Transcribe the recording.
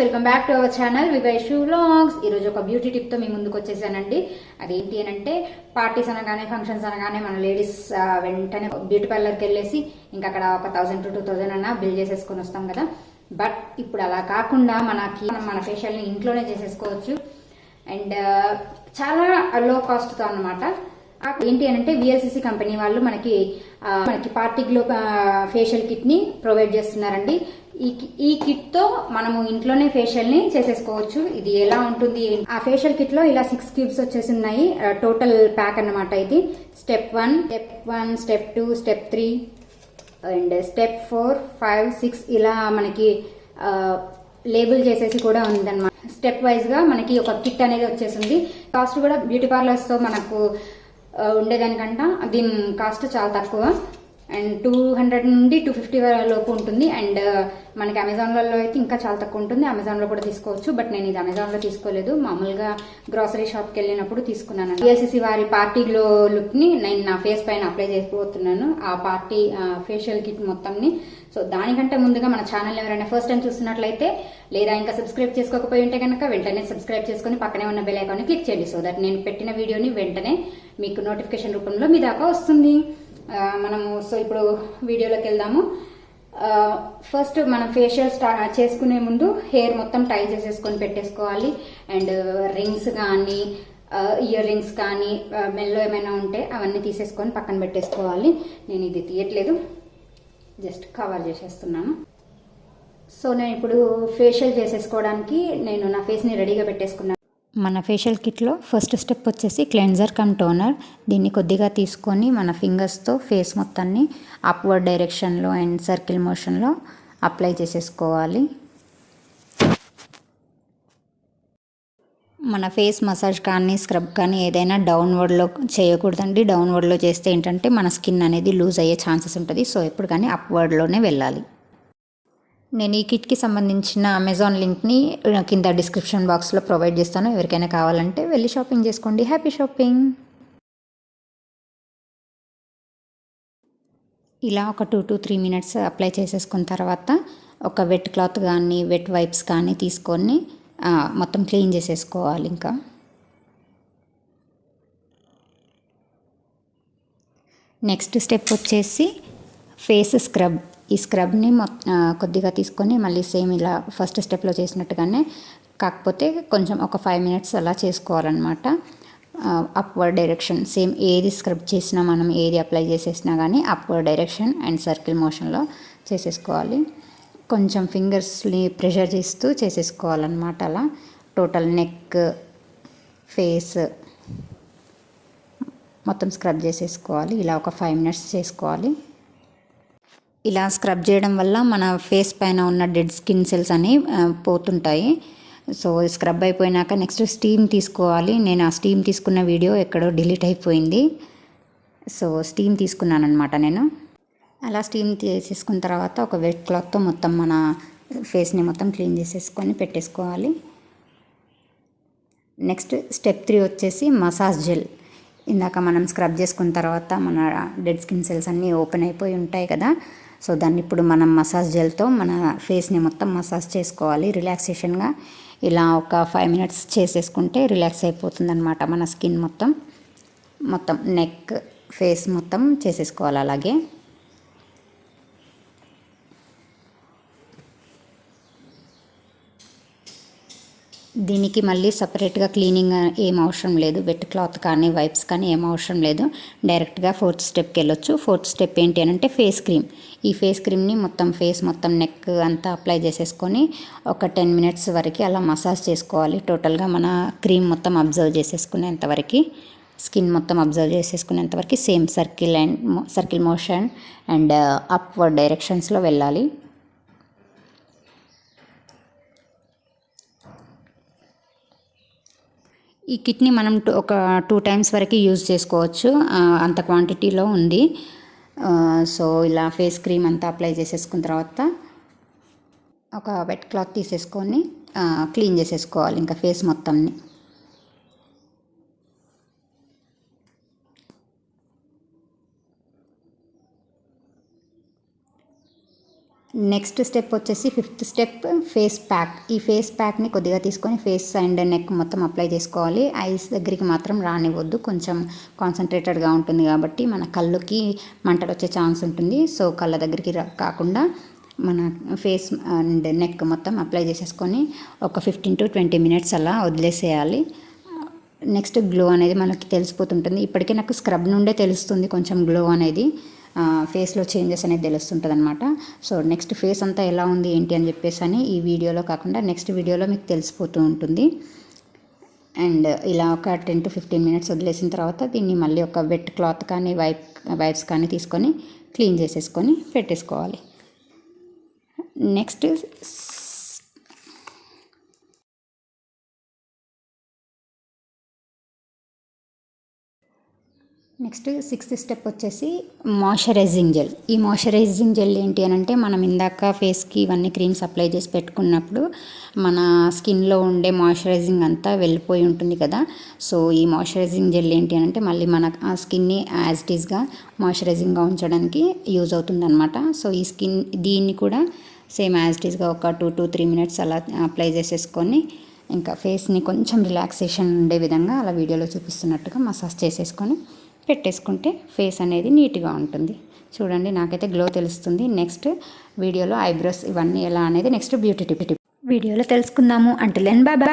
Welcome back to our channel వివైషు vlogs ఈరోజు ఒక beauty టిప్తో మీ ముందుకు వచ్చేసానండి. అదేంటి అని అంటే పార్టీస్ అనగానే ఫంక్షన్స్ అనగానే మన లేడీస్ వెంటనే బ్యూటీ పార్లర్కి వెళ్ళేసి ఇంకా అక్కడ ఒక థౌసండ్ టు టూ థౌసండ్ అన్న బిల్ చేసేసుకొని వస్తాం కదా. బట్ ఇప్పుడు అలా కాకుండా మనకి మనం మన ఫేషియల్ని ఇంట్లోనే చేసేసుకోవచ్చు. అండ్ చాలా లో కాస్ట్తో అన్నమాట. ఏంటి అని అంటే విఎల్సిసి కంపెనీ వాళ్ళు మనకి మనకి పార్టీ గ్లో ఫేషియల్ కిట్ని ప్రొవైడ్ చేస్తున్నారండి. ఈ కి- ఈ కిట్తో మనము ఇంట్లోనే ఫేషియల్ని చేసేసుకోవచ్చు. ఇది ఎలా ఉంటుంది ఆ ఫేషియల్ కిట్లో ఇలా సిక్స్ క్యూబ్స్ వచ్చేసి ఉన్నాయి. టోటల్ ప్యాక్ అన్నమాట ఇది. Step one step one step two step three and step four five six ఇలా మనకి లేబుల్ చేసేసి కూడా ఉందన్నమాట. స్టెప్ వైజ్గా మనకి ఒక కిట్ అనేది వచ్చేసింది. కాస్ట్ కూడా బ్యూటీ పార్లర్స్తో మనకు ఉండేదానికంట. దీని కాస్ట్ చాలా తక్కువ. అండ్ టూ హండ్రెడ్ నుండి టూ ఫిఫ్టీ లోపు ఉంటుంది. అండ్ uh, మనకి అమెజాన్లలో అయితే ఇంకా చాలా తక్కువ ఉంటుంది. అమెజాన్లో కూడా తీసుకోవచ్చు. బట్ నేను ఇది అమెజాన్లో తీసుకోలేదు. మామూలుగా గ్రాసరీ షాప్కి వెళ్ళినప్పుడు తీసుకున్నాను. ఏసీసీ వారి పార్టీ గ్లో లుక్ని నేను నా ఫేస్ పైన అప్లై చేసుకోబోతున్నాను ఆ పార్టీ ఫేషియల్ కిట్ మొత్తంని. సో దానికంటే ముందుగా మన ఛానల్ ఎవరైనా ఫస్ట్ టైం చూస్తున్నట్లయితే లేదా ఇంకా సబ్స్క్రైబ్ చేసుకోకపోయి ఉంటే కనుక వెంటనే సబ్స్క్రైబ్ చేసుకొని పక్కనే ఉన్న బెల్ ఐకాన్ని క్లిక్ చేయండి. సో దట్ నేను పెట్టిన వీడియోని వెంటనే మీకు నోటిఫికేషన్ రూపంలో మీ దాకా వస్తుంది. మనము సో ఇప్పుడు వీడియోలోకి వెళ్దాము. ఫస్ట్ మనం ఫేషియల్ స్టార్ట్ చేసుకునే ముందు హెయిర్ మొత్తం టై చేసేసుకొని పెట్టేసుకోవాలి. అండ్ రింగ్స్ కానీ ఇయర్ రింగ్స్ కానీ మెల్లో ఏమైనా ఉంటే అవన్నీ తీసేసుకొని పక్కన పెట్టేసుకోవాలి. నేను ఇది తీయట్లేదు. జస్ట్ కవర్ చేసేస్తున్నాను. సో నేను ఇప్పుడు ఫేషియల్ చేసేసుకోవడానికి నేను నా ఫేస్ని రెడీగా పెట్టేసుకున్నాను. మన ఫేషియల్ కిట్లో ఫస్ట్ స్టెప్ వచ్చేసి క్లెన్జర్ కమ్ టోనర్ దీన్ని కొద్దిగా తీసుకొని మన ఫింగర్స్తో ఫేస్ మొత్తాన్ని అప్వర్డ్ డైరెక్షన్లో అండ్ సర్కిల్ మోషన్లో అప్లై చేసేసుకోవాలి. మన ఫేస్ మసాజ్ కానీ స్క్రబ్ కానీ ఏదైనా డౌన్వర్డ్లో చేయకూడదండి. డౌన్వర్డ్లో చేస్తే ఏంటంటే మన స్కిన్ అనేది లూజ్ అయ్యే ఛాన్సెస్ ఉంటుంది. సో ఎప్పుడు కానీ అప్వర్డ్లోనే వెళ్ళాలి. నేను ఈ కిట్కి సంబంధించిన అమెజాన్ లింక్ని కింద డిస్క్రిప్షన్ బాక్స్లో ప్రొవైడ్ చేస్తాను. ఎవరికైనా కావాలంటే వెళ్ళి షాపింగ్ చేసుకోండి. హ్యాపీ షాపింగ్ ఇలా ఒక two to three minutes apply చేసేసుకున్న తర్వాత ఒక వెట్ క్లాత్ కానీ వెట్ వైప్స్ కానీ తీసుకొని మొత్తం క్లీన్ చేసేసుకోవాలి ఇంకా. నెక్స్ట్ స్టెప్ వచ్చేసి ఫేస్ స్క్రబ్ ఈ స్క్రబ్ని మొ- కొద్దిగా తీసుకొని మళ్ళీ సేమ్ ఇలా ఫస్ట్ స్టెప్లో చేసినట్టుగానే కాకపోతే కొంచెం ఒక ఫైవ్ మినిట్స్ అలా చేసుకోవాలన్నమాట. అప్వర్డ్ డైరెక్షన్ సేమ్ ఏది స్క్రబ్ చేసినా మనం ఏది అప్లై చేసేసినా కానీ అప్వర్డ్ డైరెక్షన్ అండ్ సర్కిల్ మోషన్లో చేసేసుకోవాలి. కొంచెం ఫింగర్స్ని ప్రెషర్ చేస్తూ చేసేసుకోవాలన్నమాట అలా. టోటల్ నెక్ ఫేస్ మొత్తం స్క్రబ్ చేసేసుకోవాలి. ఇలా ఒక ఫైవ్ మినిట్స్ చేసుకోవాలి. ఇలా స్క్రబ్ చేయడం వల్ల మన ఫేస్ పైన ఉన్న డెడ్ స్కిన్ సెల్స్ అని పోతుంటాయి. సో స్క్రబ్ అయిపోయినాక నెక్స్ట్ స్టీమ్ తీసుకోవాలి. నేను ఆ స్టీమ్ తీసుకున్న వీడియో ఎక్కడో డిలీట్ అయిపోయింది. సో స్టీమ్ తీసుకున్నాను అనమాట నేను. అలా స్టీమ్ తీసేసుకున్న తర్వాత ఒక వెట్ క్లాత్తో మొత్తం మన ఫేస్ని మొత్తం క్లీన్ చేసేసుకొని పెట్టేసుకోవాలి. నెక్స్ట్ స్టెప్ త్రీ వచ్చేసి మసాజ్ జెల్ ఇందాక మనం స్క్రబ్ చేసుకున్న తర్వాత మన డెడ్ స్కిన్ సెల్స్ అన్నీ ఓపెన్ అయిపోయి ఉంటాయి కదా. సో దాన్ని ఇప్పుడు మనం మసాజ్ జెల్తో మన ఫేస్ని మొత్తం మసాజ్ చేసుకోవాలి రిలాక్సేషన్గా. ఇలా ఒక ఫైవ్ మినిట్స్ చేసేసుకుంటే రిలాక్స్ అయిపోతుందన్నమాట మన స్కిన్ మొత్తం. మొత్తం నెక్ ఫేస్ మొత్తం చేసేసుకోవాలి అలాగే. దీనికి మళ్ళీ సపరేట్గా క్లీనింగ్ ఏం అవసరం లేదు. వెట్ క్లాత్ కానీ వైప్స్ కానీ ఏం అవసరం లేదు. డైరెక్ట్గా ఫోర్త్ స్టెప్కి వెళ్ళొచ్చు. ఫోర్త్ స్టెప్ ఏంటి అని అంటే ఫేస్ క్రీమ్. ఈ ఫేస్ క్రీమ్ని మొత్తం ఫేస్ మొత్తం నెక్ అంతా అప్లై చేసేసుకొని ఒక టెన్ మినిట్స్ వరకు అలా మసాజ్ చేసుకోవాలి. టోటల్గా మన క్రీమ్ మొత్తం అబ్జర్వ్ చేసేసుకునేంతవరకు స్కిన్ మొత్తం observe చేసేసుకునేంతవరకు same circle and circle motion and upward డైరెక్షన్స్లో వెళ్ళాలి. ఈ కిట్ని మనం ఒక టూ టైమ్స్ వరకు యూజ్ చేసుకోవచ్చు. అంత క్వాంటిటీలో ఉంది. సో ఇలా ఫేస్ క్రీమ్ అంతా అప్లై చేసేసుకున్న తర్వాత ఒక వెట్ క్లాత్ తీసేసుకొని క్లీన్ చేసేసుకోవాలి ఇంకా ఫేస్ మొత్తంని. నెక్స్ట్ స్టెప్ వచ్చేసి ఫిఫ్త్ స్టెప్ ఫేస్ ప్యాక్. ఈ ఫేస్ ప్యాక్ని కొద్దిగా తీసుకొని ఫేస్ అండ్ నెక్ మొత్తం అప్లై చేసుకోవాలి. ఐస్ దగ్గరికి మాత్రం రానివ్వద్దు. కొంచెం కాన్సన్ట్రేటెడ్గా ఉంటుంది కాబట్టి మన కళ్ళుకి మంటలు వచ్చే ఛాన్స్ ఉంటుంది. సో కళ్ళ దగ్గరికి కాకుండా మన ఫేస్ అండ్ నెక్ మొత్తం అప్లై చేసేసుకొని ఒక ఫిఫ్టీన్ టు ట్వంటీ మినిట్స్ అలా వదిలేసేయాలి. నెక్స్ట్ గ్లో అనేది మనకి తెలిసిపోతుంటుంది. ఇప్పటికే నాకు స్క్రబ్ నుండే తెలుస్తుంది కొంచెం గ్లో అనేది. ఫేస్లో చేంజెస్ అనేది తెలుస్తుంటుంది అనమాట సో నెక్స్ట్ ఫేస్ అంతా ఎలా ఉంది ఏంటి అని చెప్పేసి అని ఈ వీడియోలో కాకుండా నెక్స్ట్ వీడియోలో మీకు తెలిసిపోతూ ఉంటుంది. అండ్ ఇలా ఒక టెన్ టు ఫిఫ్టీన్ మినిట్స్ వదిలేసిన తర్వాత దీన్ని మళ్ళీ ఒక వెట్ క్లాత్ కానీ వైప్ వైప్స్ కానీ తీసుకొని క్లీన్ చేసేసుకొని పెట్టేసుకోవాలి. నెక్స్ట్ నెక్స్ట్ సిక్స్త్ స్టెప్ వచ్చేసి మాయిశ్చరైజింగ్ జెల్. ఈ మాయిశ్చరైజింగ్ జెల్ ఏంటి అని అంటే మనం ఇందాక ఫేస్కి ఇవన్నీ క్రీమ్స్ అప్లై చేసి పెట్టుకున్నప్పుడు మన స్కిన్లో ఉండే మాయిశ్చరైజింగ్ అంతా వెళ్ళిపోయి ఉంటుంది కదా. సో ఈ మాయిశ్చరైజింగ్ జెల్ ఏంటి అని అంటే మళ్ళీ మన ఆ స్కిన్ని యాజ్ ఇట్ ఈస్గా మాయిశ్చరైజింగ్గా ఉంచడానికి యూజ్ అవుతుందన్నమాట. సో ఈ స్కిన్ దీన్ని కూడా సేమ్ యాజ్ ఇట్ ఈస్గా ఒక టూ టూ త్రీ మినిట్స్ అలా అప్లై చేసేసుకొని ఇంకా ఫేస్ని కొంచెం రిలాక్సేషన్ ఉండే విధంగా అలా వీడియోలో చూపిస్తున్నట్టుగా మసాజ్ చేసేసుకొని పెట్టేసుకుంటే ఫేస్ అనేది నీట్గా ఉంటుంది. చూడండి నాకైతే గ్లో తెలుస్తుంది. నెక్స్ట్ వీడియోలో ఐబ్రోస్ ఇవన్నీ ఎలా అనేది నెక్స్ట్ బ్యూటీ టిప్ వీడియోలో తెలుసుకుందాము. అంటే లెన్ బాబా